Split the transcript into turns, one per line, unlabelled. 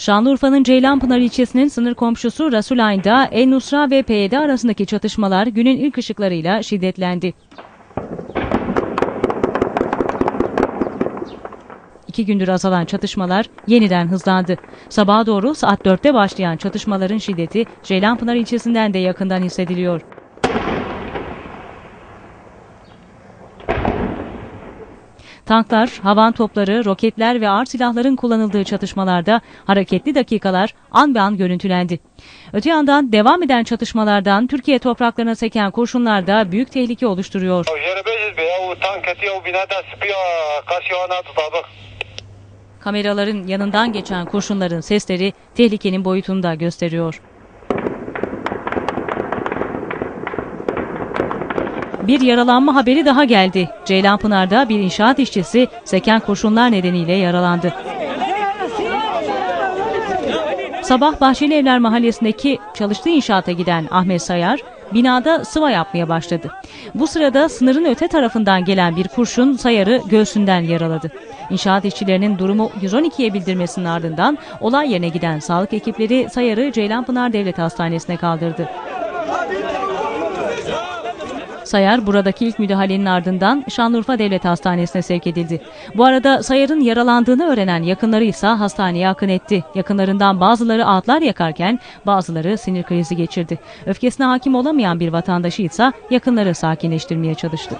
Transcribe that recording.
Şanlıurfa'nın Ceylanpınar ilçesinin sınır komşusu Rasulayn'da El Nusra ve PYD arasındaki çatışmalar günün ilk ışıklarıyla şiddetlendi. İki gündür azalan çatışmalar yeniden hızlandı. Sabaha doğru saat 4'te başlayan çatışmaların şiddeti Ceylanpınar ilçesinden de yakından hissediliyor. Tanklar, havan topları, roketler ve ağır silahların kullanıldığı çatışmalarda hareketli dakikalar an be an görüntülendi. Öte yandan devam eden çatışmalardan Türkiye topraklarına seken kurşunlar da büyük tehlike oluşturuyor. Kameraların yanından geçen kurşunların sesleri tehlikenin boyutunu da gösteriyor. Bir yaralanma haberi daha geldi. Ceylanpınar'da bir inşaat işçisi seken kurşunlar nedeniyle yaralandı. Sabah Bahçeli Evler Mahallesi'ndeki çalıştığı inşaata giden Ahmet Sayar, binada sıva yapmaya başladı. Bu sırada sınırın öte tarafından gelen bir kurşun Sayar'ı göğsünden yaraladı. İnşaat işçilerinin durumu 112'ye bildirmesinin ardından olay yerine giden sağlık ekipleri Sayar'ı Ceylanpınar Devlet Hastanesi'ne kaldırdı. Sayar buradaki ilk müdahalenin ardından Şanlıurfa Devlet Hastanesi'ne sevk edildi. Bu arada Sayar'ın yaralandığını öğrenen yakınları ise hastaneye akın etti. Yakınlarından bazıları ağıtlar yakarken bazıları sinir krizi geçirdi. Öfkesine hakim olamayan bir vatandaşı ise yakınları sakinleştirmeye çalıştı.